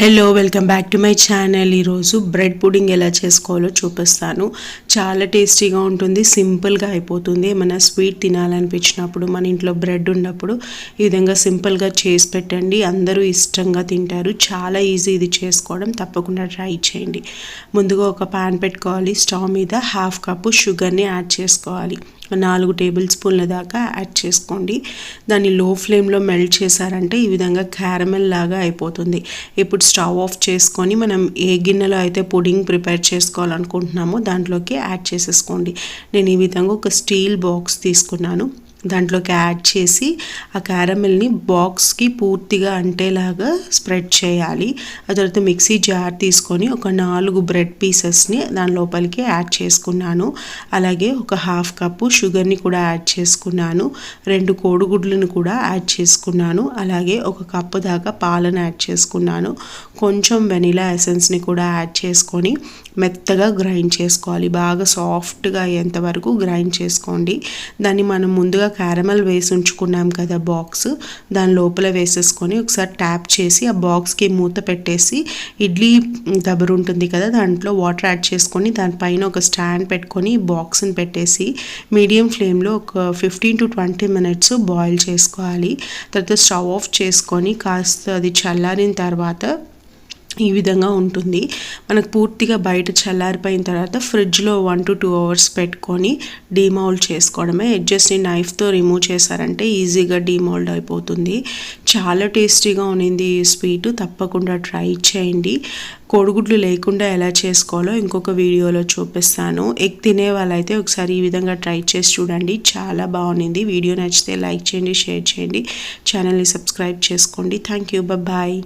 Hello welcome back to my channel ఈరోజు bread pudding ఎలా చేసుకోవాలో చూపిస్తాను. చాలా టేస్టీగా ఉంటుంది సింపుల్గా అయిపోతుంది. ఏమైనా స్వీట్ తినాలనిపించినప్పుడు మన ఇంట్లో బ్రెడ్ ఉన్నప్పుడు ఈ విధంగా సింపుల్గా చేసి పెట్టండి. అందరూ ఇష్టంగా తింటారు. చాలా ఈజీ ఇది చేసుకోవడం. తప్పకుండా ట్రై చేయండి. ముందుగా ఒక పాన్ పెట్టుకోవాలి. స్టవ్ మీద హాఫ్ కప్పు షుగర్ని యాడ్ చేసుకోవాలి. నాలుగు టేబుల్ స్పూన్ల దాకా యాడ్ చేసుకోండి. దాన్ని లో ఫ్లేమ్లో మెల్ట్ చేశారంటే ఈ విధంగా క్యారమెల్ లాగా అయిపోతుంది. ఇప్పుడు స్టవ్ ఆఫ్ చేసుకొని మనం ఏ గిన్నెలో అయితే పుడింగ్ ప్రిపేర్ చేసుకోవాలనుకుంటున్నామో దాంట్లోకి యాడ్ చేసేసుకోండి. నేను ఈ విధంగా ఒక స్టీల్ బాక్స్ తీసుకున్నాను. దాంట్లోకి యాడ్ చేసి ఆ క్యారమెల్ని బాక్స్కి పూర్తిగా అంటేలాగా స్ప్రెడ్ చేయాలి. ఆ తర్వాత మిక్సీ జార్ తీసుకొని ఒక నాలుగు బ్రెడ్ పీసెస్ని దాని లోపలికి యాడ్ చేసుకున్నాను. అలాగే ఒక హాఫ్ కప్పు షుగర్ని కూడా యాడ్ చేసుకున్నాను. రెండు కోడిగుడ్లను కూడా యాడ్ చేసుకున్నాను. అలాగే ఒక కప్పు దాకా పాలను యాడ్ చేసుకున్నాను. కొంచెం వెనిలా ఎసెన్స్ని కూడా యాడ్ చేసుకొని మెత్తగా గ్రైండ్ చేసుకోవాలి. బాగా సాఫ్ట్గా అయ్యేంత వరకు గ్రైండ్ చేసుకోండి. దాన్ని మనం ముందుగా క్యారమల్ వేసి ఉంచుకున్నాం కదా బాక్స్ దాని లోపల వేసేసుకొని ఒకసారి ట్యాప్ చేసి ఆ బాక్స్కి మూత పెట్టేసి ఇడ్లీ దబరు ఉంటుంది కదా దాంట్లో వాటర్ యాడ్ చేసుకొని దానిపైన ఒక స్టాండ్ పెట్టుకొని బాక్స్ని పెట్టేసి మీడియం ఫ్లేమ్లో ఒక fifteen to twenty minutes boil చేసుకోవాలి. తర్వాత స్టవ్ ఆఫ్ చేసుకొని కాస్త అది చల్లారిన తర్వాత ఈ విధంగా ఉంటుంది. మనకు పూర్తిగా బయట చల్లారిపోయిన తర్వాత ఫ్రిడ్జ్లో వన్ టు టూ అవర్స్ పెట్టుకొని డీమౌల్డ్ చేసుకోవడమే. ఎడ్జస్ట్ని నైఫ్తో రిమూవ్ చేశారంటే ఈజీగా డీమౌల్డ్ అయిపోతుంది. చాలా టేస్టీగా ఉన్నింది ఈ స్వీట్. తప్పకుండా ట్రై చేయండి. కోడిగుడ్లు లేకుండా ఎలా చేసుకోవాలో ఇంకొక వీడియోలో చూపిస్తాను. ఎగ్ తినే వాళ్ళైతే ఒకసారి ఈ విధంగా ట్రై చేసి చూడండి. చాలా బాగుంది. వీడియో నచ్చితే లైక్ చేయండి షేర్ చేయండి. ఛానల్ని సబ్స్క్రైబ్ చేసుకోండి. Thank you bye